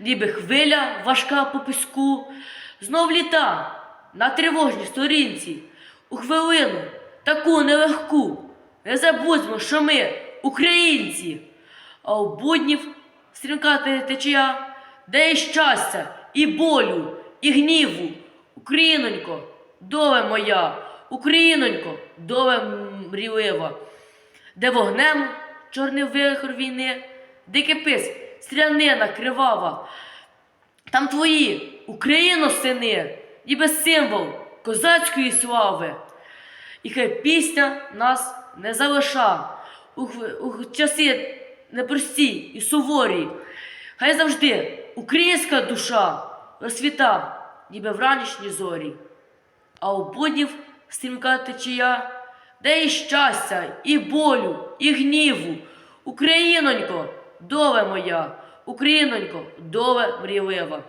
ніби хвиля важка по піску, знов літа на тривожній сторінці, у хвилину таку нелегку. Не забудьмо, що ми українці, а у буднів стрімка те- течія, де і щастя, і болю, і гніву. Українонько, доле моя, Українонько, доле мрілива, де вогнем чорний вихор війни, де кипить стрілянина кривава. Там твої, Україно, сини, ніби символ козацької слави. І хай пісня нас не залиша у, у часи непрості і суворі. Хай завжди українська душа розсвіта, ніби в ранішній зорі. А у буднів стрімка течія, де і щастя, і болю, і гніву. Українонько, доле моя, Українонько, доле мрійлива.